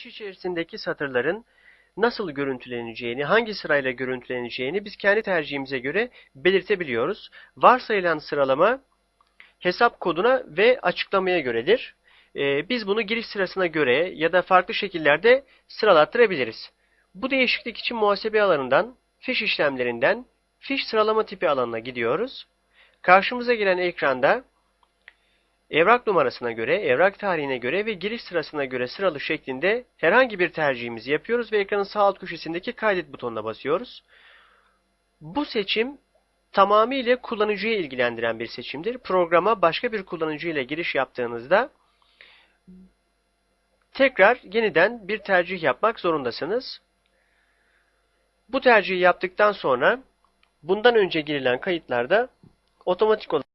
iş içerisindeki satırların nasıl görüntüleneceğini, hangi sırayla görüntüleneceğini biz kendi tercihimize göre belirtebiliyoruz. Varsayılan sıralama hesap koduna ve açıklamaya göredir. Ee, biz bunu giriş sırasına göre ya da farklı şekillerde sıralattırabiliriz. Bu değişiklik için muhasebe alanından, fiş işlemlerinden, fiş sıralama tipi alanına gidiyoruz. Karşımıza gelen ekranda evrak numarasına göre, evrak tarihine göre ve giriş sırasına göre sıralı şeklinde herhangi bir tercihimizi yapıyoruz ve ekranın sağ alt köşesindeki kaydet butonuna basıyoruz. Bu seçim tamamıyla kullanıcıyı ilgilendiren bir seçimdir. Programa başka bir kullanıcı ile giriş yaptığınızda tekrar yeniden bir tercih yapmak zorundasınız. Bu tercihi yaptıktan sonra bundan önce girilen kayıtlarda otomatik olarak